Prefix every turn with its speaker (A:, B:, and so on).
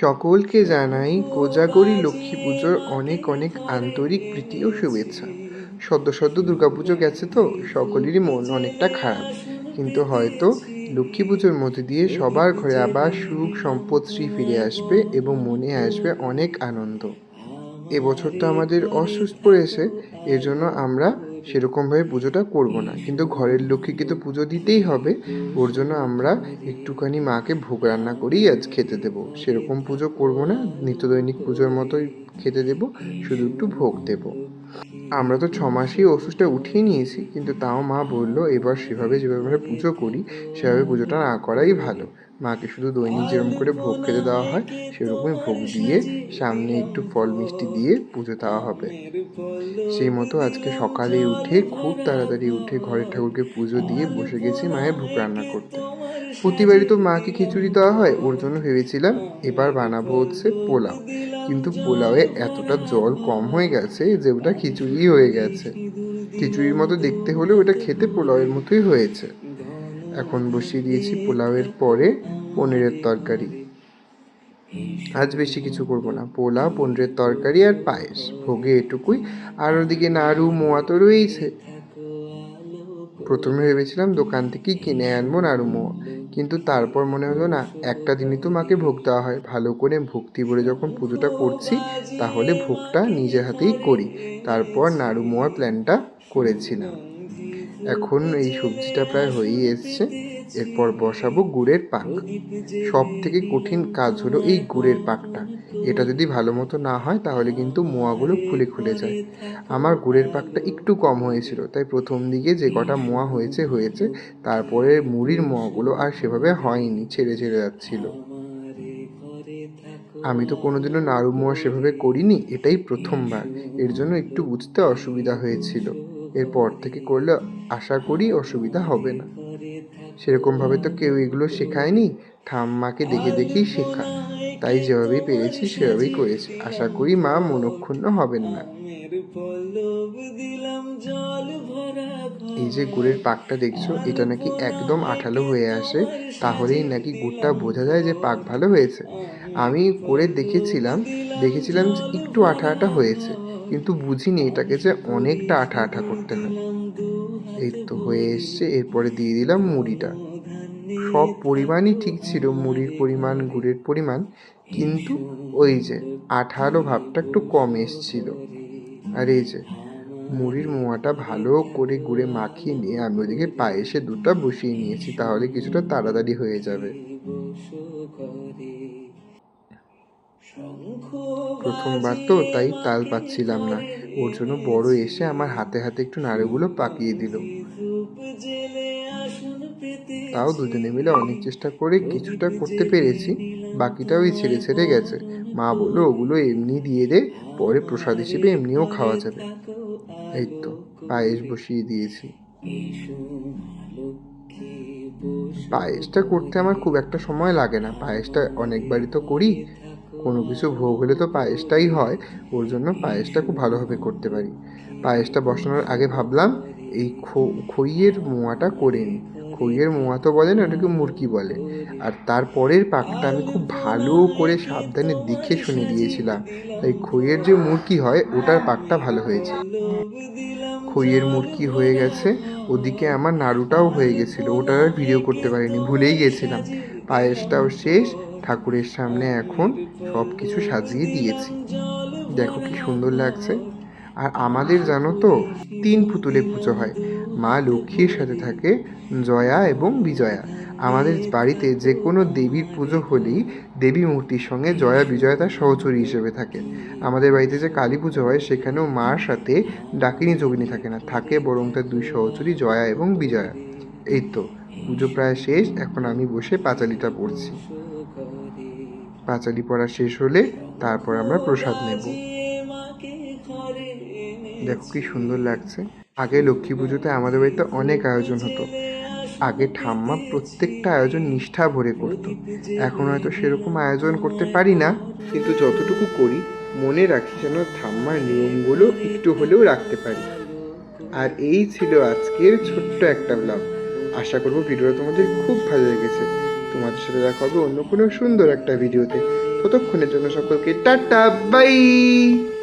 A: সকলকে জানাই কোজাগরী লক্ষ্মী পুজোর অনেক অনেক আন্তরিক প্রীতি ও শুভেচ্ছা। সদ্য সদ্য দুর্গাপুজো গেছে তো, সকলেরই মন অনেকটা খারাপ। কিন্তু হয়তো লক্ষ্মী পুজোর মধ্যে দিয়ে সবার ঘরে আবার সুখ সম্পদ শ্রী ফিরে আসবে এবং মনে আসবে অনেক আনন্দ। এবছর তো আমাদের অসুস্থ পড়েছে, এর জন্য আমরা সেরকমভাবে পুজোটা করব না। কিন্তু ঘরের লক্ষ্মীকে তো পুজো দিতেই হবে। ওর জন্য আমরা একটুখানি মাকে ভোগ রান্না করেই আজ খেতে দেবো। সেরকম পুজো করব না নিত্য দৈনিক পুজোর মতোই খেতে দেবো, শুধু একটু ভোগ দেব। আমরা তো ছ মাসেই ওষুধটা উঠিয়ে নিয়েছি, কিন্তু তাও মা বলল, এবার সেভাবে যেভাবে পুজো করি, সেভাবে পুজোটা না করাই ভালো। মাকে শুধু দৈনিক যেরকম করে ভোগ খেতে দেওয়া হয়, সেরকমই ভোগ দিয়ে সামনে একটু ফল মিষ্টি দিয়ে পুজো দেওয়া হবে। সেই মতো আজকে সকালে উঠে খুব তাড়াতাড়ি উঠে ঘরের ঠাকুরকে পুজো দিয়ে বসে গেছি মায়ের ভোগ রান্না করতে। প্রতিবারই তো মাকে খিচুড়ি দেওয়া হয়, ওর জন্য ভেবেছিলাম এবার বানাবো হচ্ছে পোলাও। কিন্তু পোলাওয়ে এতটা জল কম হয়ে গেছে যে ওটা খিচুড়ি হয়ে গেছে। খিচুড়ির মতো দেখতে হলেও ওটা খেতে পোলাওয়ের মতোই হয়েছে। এখন বসিয়ে দিয়েছি পোলাওয়ের পরে পনিরের তরকারি। আজ বেশি কিছু করব না। পোলাও, পনিরের তরকারি আর পায়েস। ভোগে এটুকুই। আর ওদিকে নাড়ু, মোয়া তো রয়েইছে। প্রথমে ভেবেছিলাম দোকান থেকে কিনে আনব নাড়ু মোয়া কিন্তু তারপর মনে হলো, না, একটা দিনই তো মাকে ভোগ দেওয়া হয়। ভালো করে ভক্তি ভরে যখন পুজোটা করছি, তাহলে ভোগটা নিজের হাতেই করি। তারপর নাড়ু মোয়ার প্ল্যানটা করেছিলাম। এখন এই সবজিটা প্রায় হয়েই এসছে। এরপর বসাবো গুড়ের পাক। সব থেকে কঠিন কাজ হলো এই গুড়ের পাকটা। এটা যদি ভালো মতো না হয়, তাহলে কিন্তু মোয়াগুলো খুলে খুলে যায়। আমার গুড়ের পাকটা একটু কম হয়েছিল, তাই প্রথম দিকে যে কটা মোয়া হয়েছে হয়েছে, তারপরে মুড়ির মোয়াগুলো আর সেভাবে হয়নি, ছেড়ে ছেড়ে যাচ্ছিল। আমি তো কোনোদিনও নাড়ু মোয়া সেভাবে করিনি, এটাই প্রথমবার। এর জন্য একটু বুঝতে অসুবিধা হয়েছিল। এরপর থেকে করলে আশা করি অসুবিধা হবে না। সেরকমভাবে তো কেউ এগুলো শেখায়নি। ঠাম্মাকে দেখে দেখেই শেখা। তাই যেভাবেই পেরেছি, সেভাবেই করেছি। আশা করি মা মনক্ষুণ্ণ হবেন না। এই যে গুড়ের পাকটা দেখছ, এটা নাকি একদম আঠালো হয়ে আসে। তাহলেই নাকি গুড়টা বোঝা যায় যে পাক ভালো হয়েছে। আমি করে দেখেছিলাম দেখেছিলাম যে একটু আঠা আঠা হয়েছে। কিন্তু বুঝিনি এটাকে যে অনেকটা আঠা আঠা করতে হয়। এই তো হয়ে এসছে। এরপরে দিয়ে দিলাম মুড়িটা। সব পরিমাণই ঠিক ছিল, মুড়ির পরিমাণ, গুড়ের পরিমাণ, কিন্তু ওই যে আঠালো ভাবটা একটু কম এসছিল। আর এই যে মুড়ির মোয়াটা ভালো করে গুড়ে মাখিয়ে নিয়ে আমি ওদিকে পায়েসে দুটো বসিয়ে নিয়েছি, তাহলে কিছুটা তাড়াতাড়ি হয়ে যাবে। প্রথমবার তো তাই তাল পাচ্ছিলাম না। ওর জন্য বড় এসে আমার হাতে হাতে একটু নাড়ুগুলো পাকিয়ে দিল। তাও দুজনে মিলে অনেক চেষ্টা করে কিছুটা করতে পেরেছি বাকিটা ওই ছেড়ে ছেড়ে গেছে। মা বলল, ওগুলো এমনি দিয়ে দে, পরে প্রসাদ হিসেবে এমনিও খাওয়া যাবে। এই তো, পায়েস বসিয়ে দিয়েছি। পায়েসটা করতে আমার খুব একটা সময় লাগে না। পায়েসটা অনেকবারই তো করি কোনো কিছু ভোগ হলে তো পায়েসটাই হয়। ওর জন্য পায়েসটা খুব ভালোভাবে করতে পারি। পায়েসটা বসানোর আগে ভাবলাম, এই খইয়ের মোয়াটা করে নিই। খইয়ের মোয়া তো বলে না, ওটাকে মুরকি বলে। আর তারপরের পাকটা আমি খুব ভালো করে সাবধানে দেখে শুনে দিয়েছিলাম। তাই খইয়ের যে মুরকি হয়, ওটার পাকটা ভালো হয়েছে। খইয়ের মুরকি হয়ে গেছে। ওদিকে আমার নাড়ুটাও হয়ে গেছিল, ওটা আর ভিডিও করতে পারিনি, ভুলেই গেছিলাম। পায়েসটাও শেষ, ঠাকুরের সামনে এখন সব কিছু সাজিয়ে দিয়েছি। দেখো কি সুন্দর লাগছে। আর আমাদের জানো তো, তিন পুতুলে পুজো হয়। মা লক্ষ্মীর সাথে থাকে জয়া এবং বিজয়া। আমাদের বাড়িতে যে কোনো দেবীর পুজো হলেই দেবী মূর্তির সঙ্গে জয়া বিজয়া তার সহচরী হিসেবে থাকে। আমাদের বাড়িতে যে কালী পুজো হয়, সেখানেও মার সাথে ডাকিনী যোগিনী থাকে না, থাকে বরং তার দুই সহচরী জয়া এবং বিজয়া। এই তো, পুজো প্রায় শেষ, এখন আমি বসে পাঁচালিটা পড়ছি। পাঁচালি পড়া শেষ হলে তারপর আমরা প্রসাদ নেব। দেখো কি সুন্দর লাগছে। আগে লক্ষ্মী পুজোতে আমাদের বাড়িতে অনেক আয়োজন হতো। আগে ঠাম্মা প্রত্যেকটা আয়োজন নিষ্ঠা ভরে করতো। এখন হয়তো সেরকম আয়োজন করতে পারি না। কিন্তু যতটুকু করি, মনে রাখি যেন ঠাম্মার নিয়মগুলো একটু হলেও রাখতে পারি। আর এই ছিল আজকের ছোট্ট একটা ব্লগ আশা করব ভিডিওটা তোমাদের খুব ভালো লেগেছে। তোমাদের সাথে দেখা হবে অন্য কোনো সুন্দর একটা ভিডিওতে। ততক্ষণের জন্য সকলকে টাটা, বাই!